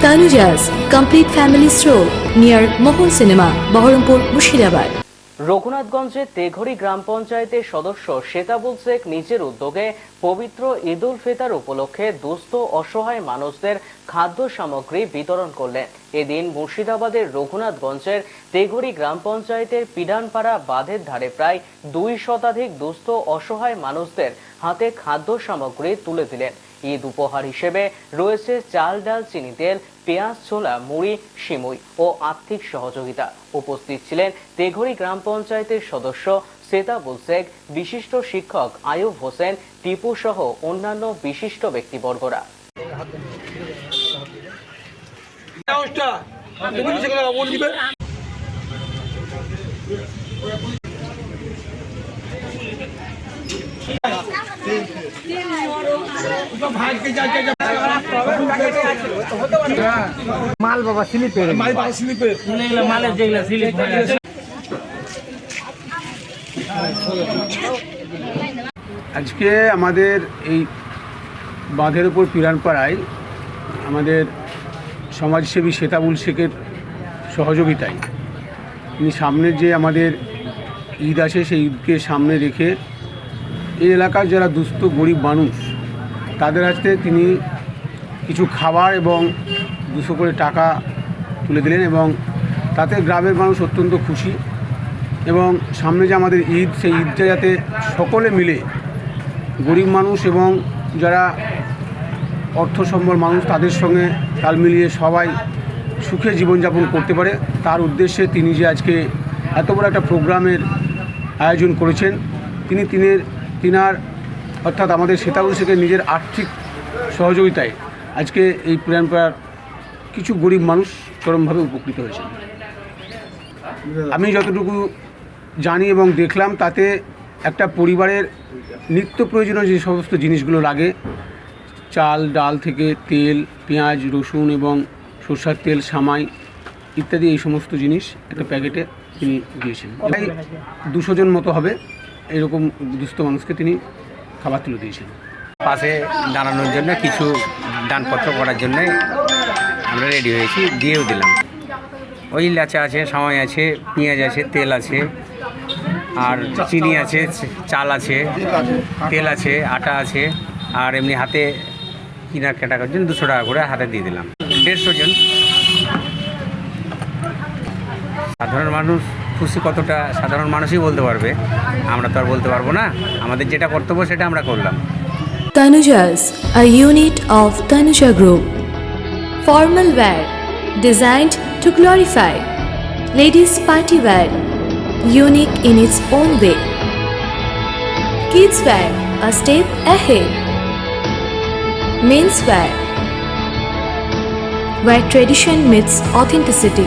Tanujas Complete Family Stroll near Mohol Cinema, Baharampur, Mushirabad. রঘুনাথগঞ্জের তেঘড়ি গ্রাম পঞ্চায়েতের সদস্য শ্বেতাবুল শেখ নিজের উদ্যোগে পবিত্র ঈদ উল ফিতর উপলক্ষে দুস্থ অসহায় মানুষদের খাদ্য সামগ্রী বিতরণ করলেন এদিন মুর্শিদাবাদের রঘুনাথগঞ্জের তেঘড়ি গ্রাম পঞ্চায়েতের পিডানপাড়া বাঁধের ধারে প্রায় দুই শতাধিক দুস্থ অসহায় মানুষদের হাতে খাদ্য সামগ্রী তুলে দিলেন ঈদ উপহার হিসেবে রয়েছে চাল, ডাল, চিনি তেল, পেঁয়াজ, ছোলা, মুড়ি, সিমুই ও আর্থিক সহযোগিতা। উপস্থিত ছিলেন তেঘড়ি গ্রাম পঞ্চায়েতের সদস্য সেতাবুল শেখ, বিশিষ্ট শিক্ষক আয়ুব হোসেন, টিপু সহ অন্যান্য বিশিষ্ট ব্যক্তিবর্গরা। মাল বাবা স্লিপের মাই পাশে স্লিপে মালের যেগুলা স্লিপ আজকে আমাদের এই বাঁধের উপর পিরানপাড়ায় আমাদের সমাজসেবী শ্বেতাবুল শেখের সহযোগিতায়। তিনি সামনের যে আমাদের ঈদ আছে সেই ঈদকে সামনে রেখে এই এলাকার যারা দুস্থ গরিব মানুষ তাদের হাতে তিনি কিছু খাবার এবং দুশো করে টাকা তুলে দিলেন এবং তাতে গ্রামের মানুষ অত্যন্ত খুশি এবং সামনে যে আমাদের ঈদ, সেই ঈদটা যাতে সকলে মিলে গরিব মানুষ এবং যারা অর্থ সম্বল মানুষ তাদের সঙ্গে তাল মিলিয়ে সবাই সুখে জীবনযাপন করতে পারে। তার উদ্দেশ্যে তিনি যে আজকে এত বড় একটা প্রোগ্রামের আয়োজন করেছেন, তিনি তিনের, তিনার অর্থাৎ আমাদের শ্বেতাবুল শেখের নিজের আর্থিক সহযোগিতায় আজকে এই প্ল্যানপাড়ার কিছু গরিব মানুষ চরমভাবে উপকৃত হয়েছেন আমি যতটুকু জানি এবং দেখলাম তাতে একটা পরিবারের নিত্য প্রয়োজনীয় যে সমস্ত জিনিসগুলো লাগে, চাল, ডাল থেকে তেল, পেঁয়াজ, রসুন এবং সরষার তেল, সামাই ইত্যাদি এই সমস্ত জিনিস একটা প্যাকেটে তিনি দিয়েছেন। প্রায় দুশো জন মতো হবে, এরকম দুস্থ মানুষকে তিনি খাবার তুলে দিয়েছেন পাশে দাঁড়ানোর জন্য কিছু দানপত্র করার জন্য আমরা রেডি হয়েছি, দিয়েও দিলাম। ওই লাচা আছে সময় আছে, পেঁয়াজ আছে, তেল আছে, আর চিনি আছে, চাল আছে, তেল আছে, আটা আছে, আর এমনি হাতে কিনা কেটা করার জন্য দুশো টাকা করে হাতে দিয়ে দিলাম। দেড়শো জন। সাধারণ মানুষ খুশি কতটা সাধারণ মানুষই বলতে পারবে। আমরা তো আর বলতে পারব না। আমাদের যেটা কর্তব্য সেটা আমরা করলাম। Tanuja's a unit of Tanuja group formal wear designed to glorify ladies party wear unique in its own way kids wear a step ahead men's wear wear tradition meets authenticity